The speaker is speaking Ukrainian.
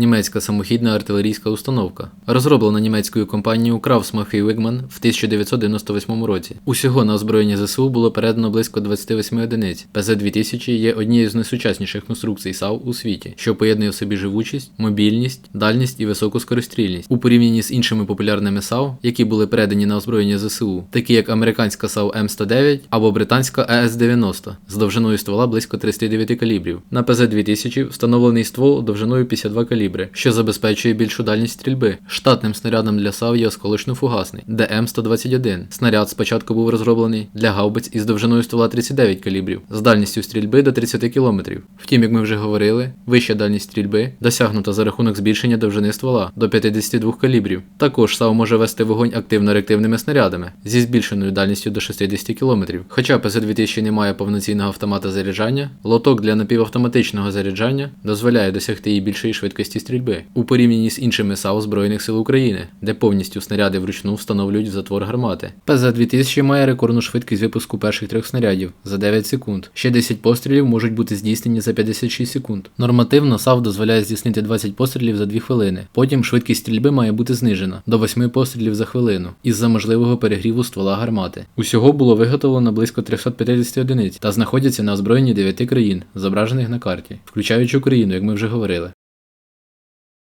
німецька самохідна артилерійська установка, розроблена німецькою компанією Krauss Wigman в 1998 році. Усього на озброєння ЗСУ було передано близько 28 одиниць. ПЗ-2000 є однією з найсучасніших конструкцій САУ у світі, що поєднує в собі живучість, мобільність, дальність і високу скорострільність у порівнянні з іншими популярними САУ, які були передані на озброєння ЗСУ, такі як американська САУ М109 або британська ЕС-90 з довжиною ствола близько 39 калібрів. На ПЗ-2000 встановлений ствол довжиною 52 калібри, що забезпечує більшу дальність стрільби. Штатним снарядом для САУ є осколочно-фугасний ДМ-121. Снаряд спочатку був розроблений для гаубиць із довжиною ствола 39 калібрів, з дальністю стрільби до 30 км. Втім, як ми вже говорили, вища дальність стрільби досягнута за рахунок збільшення довжини ствола до 52 калібрів. Також САУ може вести вогонь активно-реактивними снарядами зі збільшеною дальністю до 60 км. Хоча ПЗ-2000 не має повноцінного автомата заряджання, лоток для напівавтоматичного заряджання дозволяє досягти і більшої швидкості стрільби у порівнянні з іншими САУ Збройних сил України, де повністю снаряди вручну встановлюють в затвор гармати. ПЗ-2000 має рекордну швидкість випуску перших трьох снарядів за 9 секунд. Ще 10 пострілів можуть бути здійснені за 56 секунд. Нормативно САУ дозволяє здійснити 20 пострілів за 2 хвилини. Потім швидкість стрільби має бути знижена до 8 пострілів за хвилину із-за можливого перегріву ствола гармати. Усього було виготовлено близько 350 одиниць та знаходяться на озброєнні 9 країн, зображених на карті, включаючи Україну, як ми вже говорили.